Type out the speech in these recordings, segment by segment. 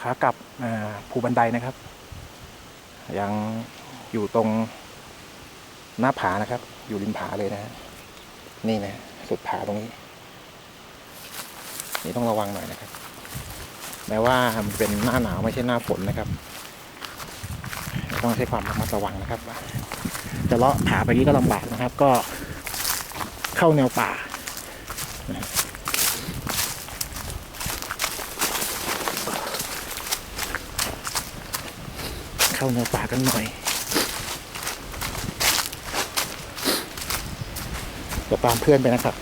ขากลับภูบันไดนะครับ ยังอยู่ตรงหน้าผานะครับ อยู่ริมผาเลยนะฮะนี่นะสุดผาตรงนี้ นี่ต้องระวังหน่อยนะครับแม้ว่ามันเป็นหน้าหนาวไม่ใช่หน้าฝนนะครับ ต้องใช้ความระมัดระวังนะครับ จะเลาะผาไปนี้ก็ลำบากนะครับ ก็เข้าแนวป่า เข้าในป่ากันหน่อยเดี๋ยวตามเพื่อนไปนะครับ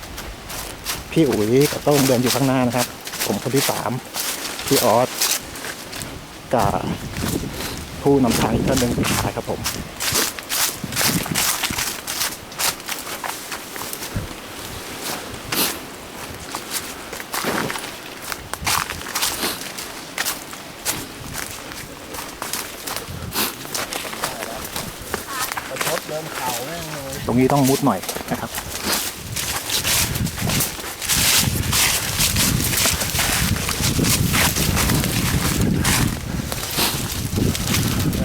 พี่อุ๋ยกับต้งเดินอยู่ข้างหน้านะครับ ผมคนที่สามพี่ออสกับผู้นำทางอีกท่านหนึ่งท้ายครับผม ประชดเดินเขาแม่งเลยตรงนี้ต้องมุดหน่อยนะครับ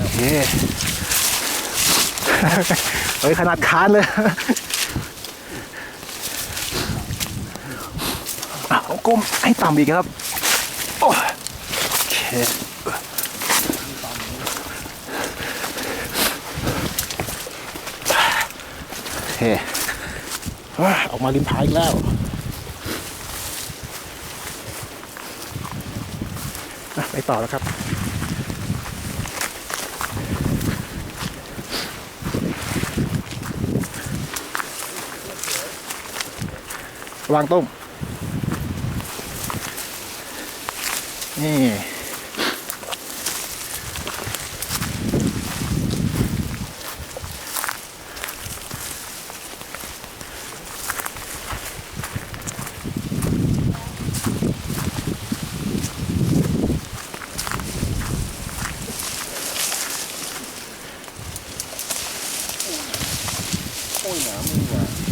โอเค เฮ้ย ขนาดคานเลยอะเอาก้มให้ต่ำอีกครับ โอ้ยโอเค โอ เคออกมาริมผาอีกแล้วอะไปต่อแล้วครับวางต้มนี่ โอ้ยหนามือว่ะ